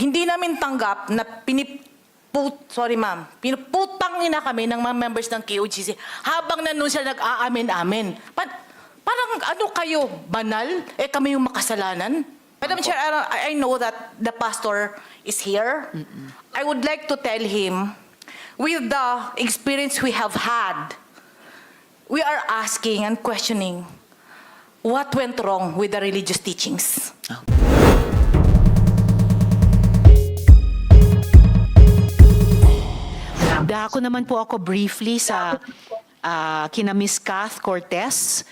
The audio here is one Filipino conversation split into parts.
hindi namin tanggap na piniput, sorry ma'am, pinuputang na kami ng mga members ng KOGC habang nandun sila nag-aamin-amin. Pa- parang ano kayo, banal? Eh kami yung makasalanan? Madam Chair, I, I know that the pastor is here. I would like to tell him, with the experience we have had, we are asking and questioning what went wrong with the religious teachings. Dako naman po ako briefly sa ah, kina Miss Kath Cortez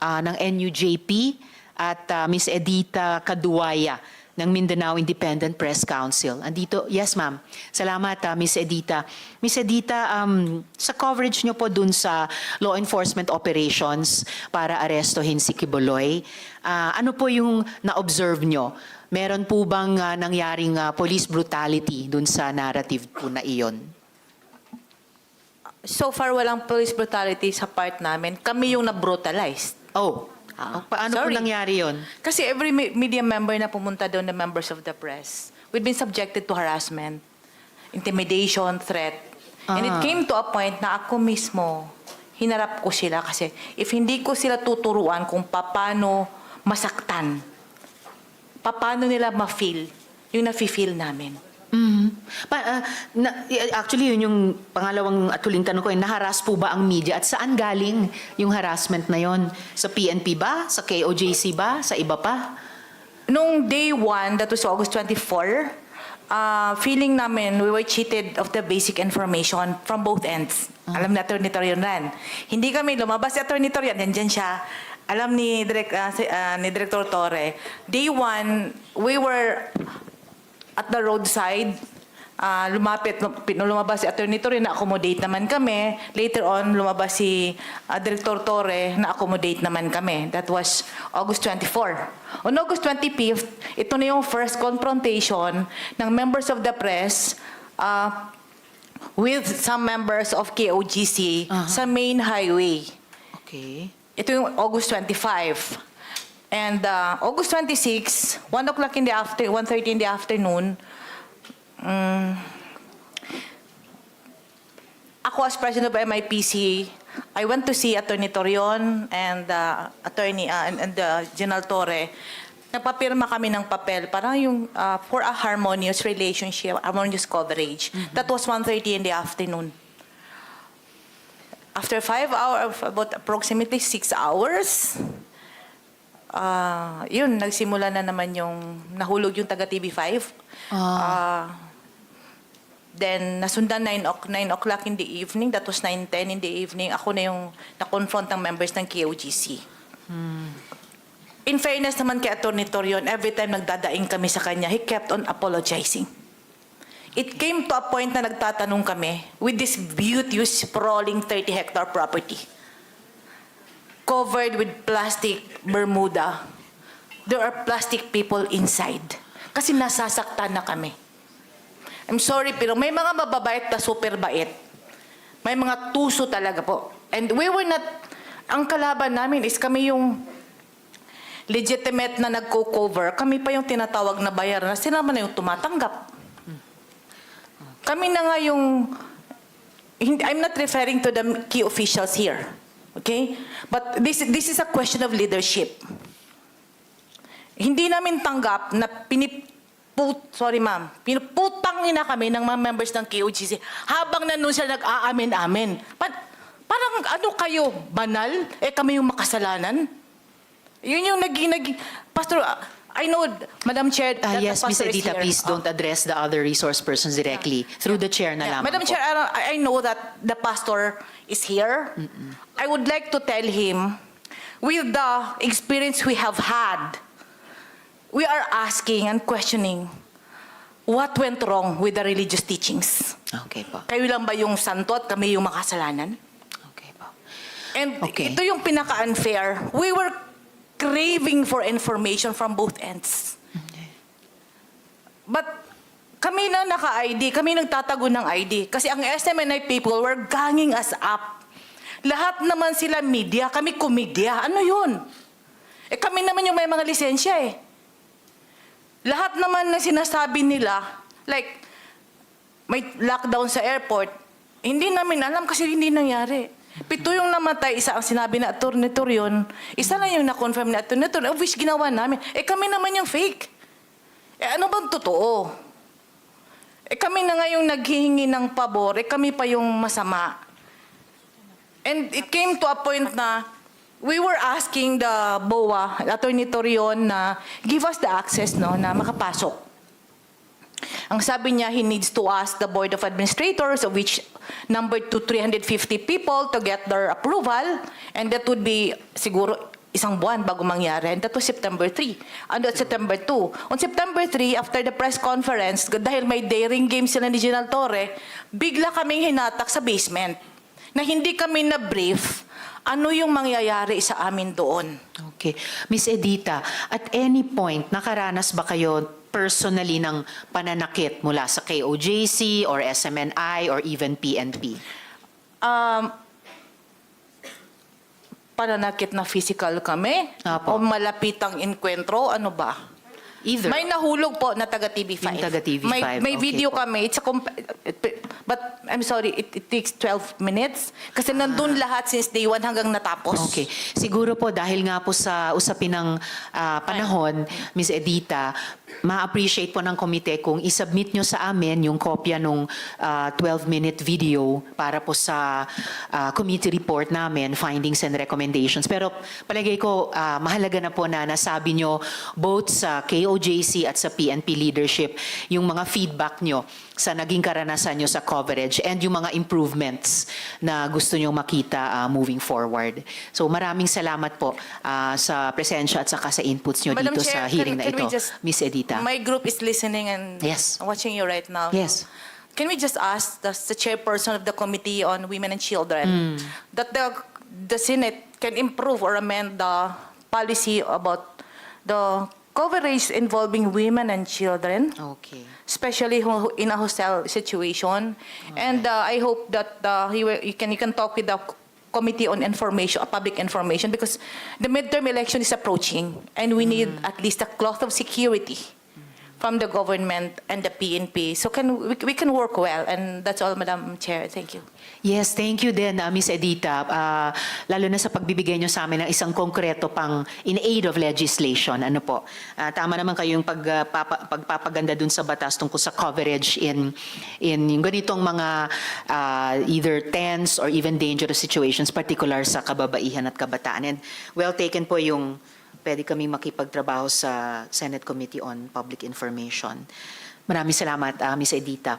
ah, ng NUJP at ah, Miss Edita Kaduaya ng Mindanao Independent Press Council. Andito, yes ma'am. Salamat ah, Miss Edita. Miss Edita, um, sa coverage nyo po dun sa law enforcement operations para arestohin si Kiboloy, ah, ano po yung na-observe nyo? Meron po bang ah, nangyaring ah, police brutality dun sa narrative po na iyon? So far, walang police brutality sa part namin. Kami yung na-brutalized. Oh, Ah, paano po sorry. nangyari yon? Kasi every me- media member na pumunta doon, the members of the press, we've been subjected to harassment, intimidation, threat. And it Ah. came to a point na ako mismo, hinarap ko sila kasi if hindi ko sila tuturuan kung paano masaktan, paano nila ma-feel yung nafe-feel namin. Mhm. Pa- ah, na- y- actually, yun yung pangalawang at huling tanong ko, eh, naharas po ba ang media at saan galing yung harassment na yon? Sa PNP ba? Sa KOJC ba? Sa iba pa? Nung day one, that was August 24, uh, feeling namin we were cheated of the basic information from both ends. Alam ni Atty. Torion ran. Hindi kami lumabas si Atty. Torion, nandyan siya. Alam ni, Direk, ah, si- ah, ni Director Torre. Day one, we were at the roadside. Ah, lumapit, lumabas si Atty. Torre, na-accommodate naman kami. Later on, lumabas si ah, Director Torre, na-accommodate naman kami. That was August 24. On August 25th, ito na yung first confrontation ng members of the press ah, with some members of KOGC Aha. sa main highway. Okay. Ito yung August 25. And uh, August 26, 1 o'clock in the after, 1.30 in the afternoon, mm, ako as president of MIPC, I went to see Attorney Torion and uh, Attorney uh, and, and uh, General Torre. Nagpapirma kami ng papel, parang yung uh, for a harmonious relationship, harmonious coverage. That was 1.30 in the afternoon. After five hours, about approximately six hours, ah yun, nagsimula na naman yung nahulog yung taga TV5. Ah, then, nasundan 9, o'c- 9 o'clock in the evening. That was 9.10 in the evening. Ako na yung na-confront ng members ng KOGC. In fairness naman kay Atty. Torion, every time nagdadaing kami sa kanya, he kept on apologizing. It came to a point na nagtatanong kami with this beauteous, sprawling 30-hectare property covered with plastic Bermuda. There are plastic people inside. Kasi nasasaktan na kami. I'm sorry, pero may mga mababait na super bait. May mga tuso talaga po. And we were not, ang kalaban namin is kami yung legitimate na nagko-cover. Kami pa yung tinatawag na bayaran na sila man na yung tumatanggap. Kami na nga yung, I'm not referring to the key officials here. Okay? But this, this is a question of leadership. Hindi namin tanggap na piniput, sorry ma'am, pinuputang na kami ng mga members ng KOGC habang nandun sila nag-aamin-amin. Pa- parang ano kayo, banal? Eh kami yung makasalanan? Yun yung naging, naging Pastor, uh, I know, Madam Chair, that the yes, pastor is Edita, here. please don't address the other resource persons directly. Through the chair na lamang Madam po. Chair, I, don't- I know that the pastor is here. I would like to tell him, with the experience we have had, we are asking and questioning what went wrong with the religious teachings. Okay po. Kayo lang ba yung santo at kami yung makasalanan? Okay po. And Okay. ito yung pinaka-unfair. We were craving for information from both ends. But kami na naka-ID, kami nagtatago ng ID. Kasi ang SMNI people were ganging us up. Lahat naman sila media, kami komedya. Ano yun? Eh kami naman yung may mga lisensya eh. lahat naman na sinasabi nila, like, may lockdown sa airport, hindi namin alam kasi hindi nangyari. Pito yung namatay, isa ang sinabi na Atty. Torion, isa lang yung na-confirm na Atty. Torion, which ginawa namin. Eh kami naman yung fake. Eh ano bang totoo? Eh kami na nga yung naghihingi ng pabor, eh kami pa yung masama. And it came to a point na we were asking the BOA, Attorney Torion, na give us the access no, na makapasok. Ang sabi niya, he needs to ask the Board of Administrators, of which numbered to 350 people to get their approval. And that would be siguro isang buwan bago mangyari. And that was September 3. And at September 2. On September 3, after the press conference, dahil may daring game sila ni General Torre, bigla kaming hinatak sa basement na hindi kami na-brief ano yung mangyayari sa amin doon. Okay. Miss Edita, at any point, nakaranas ba kayo personally ng pananakit mula sa KOJC or SMNI or even PNP? Um, pananakit na physical kami? Apo. O malapitang enkwentro? Ano ba? Either. May nahulog po na taga TV5. Yung taga TV5, May, may okay video po. kami. It's a but I'm sorry, it, it takes 12 minutes. Kasi nandun lahat since day one hanggang natapos. Okay. Siguro po dahil nga po sa usapin ng ah, panahon, Ms. Edita, ma-appreciate po ng komite kung isubmit nyo sa amin yung kopya nung 12-minute video para po sa ah, committee report namin, findings and recommendations. Pero palagay ko ah, mahalaga na po na nasabi nyo both sa KOJC at sa PNP leadership yung mga feedback nyo sa naging karanasan nyo sa coverage and yung mga improvements na gusto nyo makita ah, moving forward. So maraming salamat po ah, sa presensya at saka sa inputs nyo Madam dito Chair, sa hearing can- na ito. just- Miss My group is listening and Yes. watching you right now. Yes. Can we just ask the, the chairperson of the Committee on Women and Children Hmm. that the, the Senate can improve or amend the policy about the coverage involving women and children, Okay. especially in a hostile situation. And uh, I hope that uh, will- you can you can talk with the Committee on Information, uh, Public Information, because the midterm election is approaching, and we need at least a cloth of security from the government and the PNP. So can we, we can work well, and that's all, Madam Chair. Thank you. Yes, thank you din, uh, Miss Edita. Ah, lalo na sa pagbibigay nyo sa amin ng isang konkreto pang in aid of legislation. Ano po? Ah, tama naman kayong pag, ah, papa- pagpapaganda dun sa batas tungkol sa coverage in, in yung ganitong mga ah, either tense or even dangerous situations, particular sa kababaihan at kabataan. And well taken po yung pwede kami makipagtrabaho sa Senate Committee on Public Information. Maraming salamat, ah, Miss Edita.